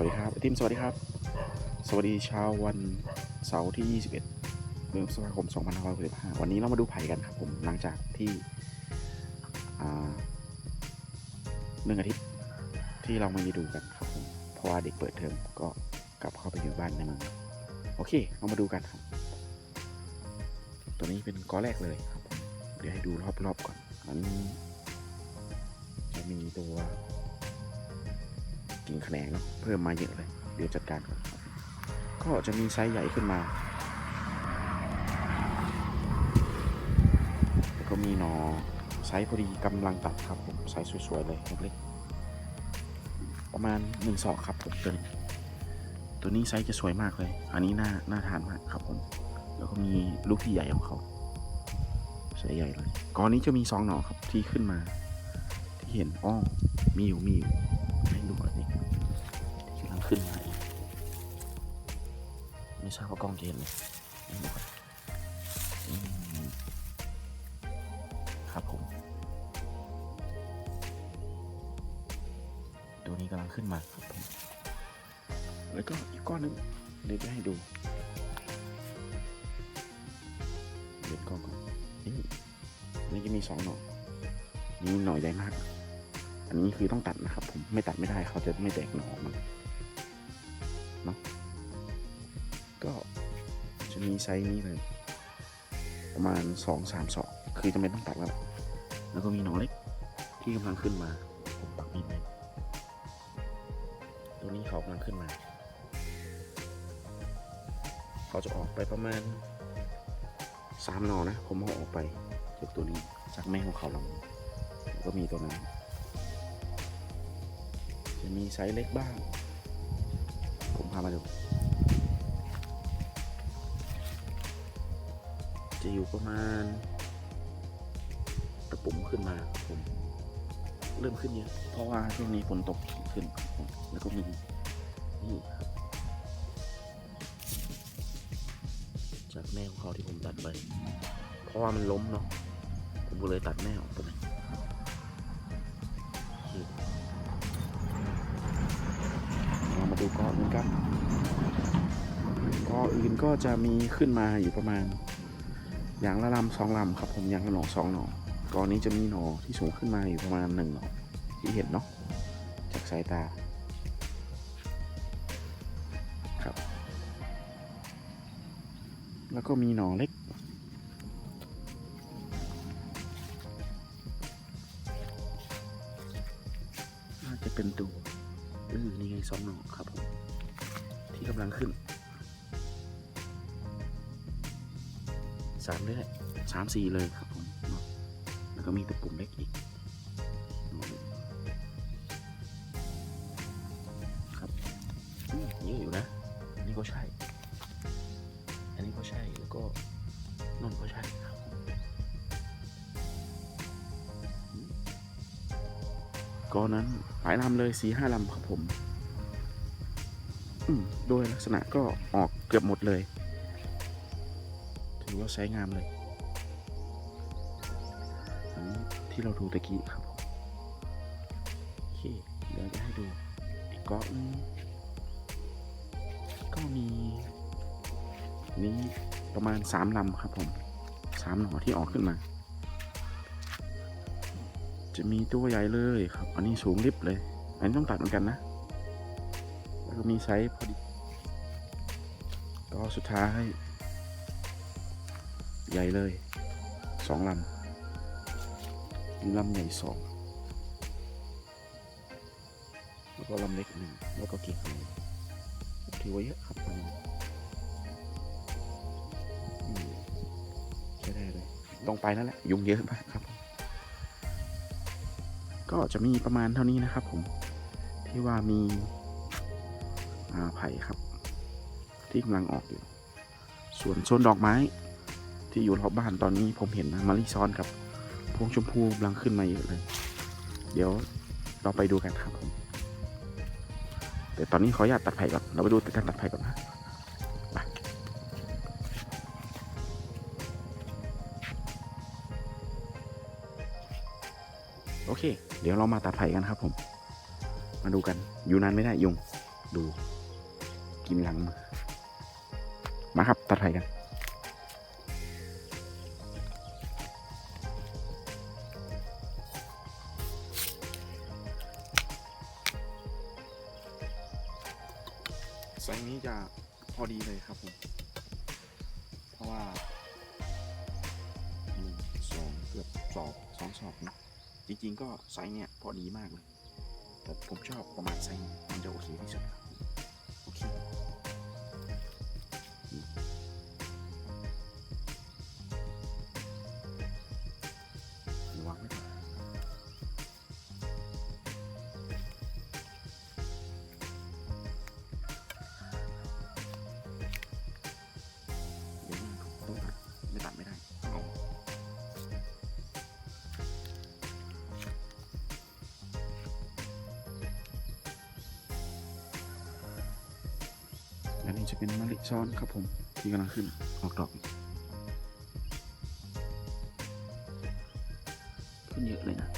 วัสดีครับไอติมสวัสดีครับ สวัสดีเช้าวันเสาร์ที่ 21เดือนพฤษภาคม2565วันนี้เรามาดูไผ่กันครับผมหลังจากที่หนึ่งอาทิตย์ที่เราไม่ได้ดูกันครับผมเพราะว่าเด็กเปิดเทอมก็กลับเข้าไปอยู่บ้านในเมืองโอเคเรามาดูกันครับ ตัวนี้เป็นก้อแรกเลยครับผมเดี๋ยวให้ดูรอบๆก่อนอันนี้จะมีตัว กิ่งแขนงเพิ่มมาเยอะเลย เดี๋ยวจัดการก่อนก็จะมีไซส์ใหญ่ขึ้นมาแล้วก็มีหนอไซส์พอดีกำลังตัดครับผมไซส์สวยๆเลยเล็กๆประมาณหนึ่งศอกครับผมตัวนี้ตัวนี้ไซส์จะสวยมากเลย อันนี้น่าน่าทานมากครับผม แล้วก็มีลูกที่ใหญ่ของเขาไซส์ใหญ่เลยก้อนนี้จะมีสองหนอครับที่ขึ้นมา ที่เห็นอ้อมีอยู่มีอยู่ให้ดู ไม่ทราบว่ากล้องจะเห็นไหมครับผม ตัวนี้กำลังขึ้นมาครับผม แล้วก็อีกก้อนหนึงเดี๋ยวจะให้ดูเด็ดก้อนก่อนนี่นี่จะมีสองหน่อนี่หน่อใหญ่มาก อันนี้คือต้องตัดนะครับ ผม ไม่ตัดไม่ได้เขาจะไม่แตกหน่อมันเนาะ ก็จะมีไซส์นี้เลย ประมาณสองสามศอกคือจำเป็นต้องตัดแล้ว แล้วก็มีหน่อเล็กที่กำลังขึ้นมา ผมปักนิดนึงตัวนี้เขากำลังขึ้นมา เขาจะออกไปประมาณสามหนอนะ ผมเอาออกไปจากตัวนี้จากแม่ของเขาลำแล้วก็มีตัวนั้น จะมีไซส์เล็กบ้าง ผมพามาดู จะอยู่ประมาณตะปุ่มขึ้นมาครับผมเริ่มขึ้นเยอะเพราะว่าช่วงนี้ฝนตกขึ้นครับผมแล้วก็มีนี่ครับ จากแม่ของเขาที่ผมตัดไป เพราะว่ามันล้มเนาะผมก็เลยตัดแม่ออกไปเลยโอเคเรามาดูเกาะอื่นกันเกาะอื่นก็จะมีขึ้นมาอยู่ประมาณ อย่างละลำสองลำครับผมอย่างละหน่อสองหน่อกาะนี้จะมีหน่อที่สูงขึ้นมาอยู่ประมาณหนึ่งหน่อที่เห็นเนาะจากสายตาครับ แล้วก็มีหน่อเล็ก น่าจะเป็นตัวเออนี่ไงสองหน่อครับผมที่กำลังขึ้น สามเลยแหละสามสี่เลยครับผมเนาะแล้วก็มีตะปุ่มเล็กอีกหน่อหนึ่งครับอืมเยอะอยู่นะ อันนี้ก็ใช่ อันนี้ก็ใช่แล้วก็นั่นก็ใช่ครับผมอืมก็นั้นหลายลำเลยสี่ห้าลำครับผมอืมโดยลักษณะก็ออกเกือบหมดเลย ถือว่าใช้งามเลยอันนี้ที่เราดูตะกี้ครับโอเคเดี๋ยวจะให้ดูอีกเกาะหนึงก็มีนี้ประมาณสามลำครับผมสามหน่อที่ออกขึ้นมา จะมีตัวใหญ่เลยครับ อันนี้สูงลิบเลย อันนี้ต้องตัดเหมือนกันนะ แล้วก็มีไซส์พอดี ก็สุดท้าย ใหญ่เลยสองลำมีลำใหญ่สองแล้วก็ลำเล็กหนึ่งแล้วก็กิ่งหนึ่งถือว่าเยอะครับวันใช้ได้เลยต้องไปแล้วแหละยุงเยอะมากครับ ก็จะมีประมาณเท่านี้นะครับผมที่ว่ามีอาไผ่ครับ ที่กำลังออกอยู่ ส่วนโซนดอกไม้ ที่อยู่รอบบ้านตอนนี้ผมเห็นนะมารีซ้อนกับพวงชมพูกำลังขึ้นมาเยอะเลย เดี๋ยวเราไปดูกันครับผมแต่ตอนนี้ขออนุญาตตัดไผ่ก่อนเราไปดูการตัดไผ่ก่อนนะโอเค เดี๋ยวเรามาตัดไผ่กันครับผม มาดูกัน อยู่นานไม่ได้ยุง ดู กินหลังมือมาครับ ตัดไผ่กัน ซส์นี้จะพอดีเลยครับผม เพราะว่าหนึ่งสองเกือบสอบสองสอบนะจริงๆก็ไซส์เนี้ยพอดีมากเลย แต่ผมชอบประมาณไซส์มันจะโอเคที่สุดครับ จะเป็นมะลิซ้อนครับผมที่กำลังขึ้นออกดอกขึ้นเยอะเลยนะ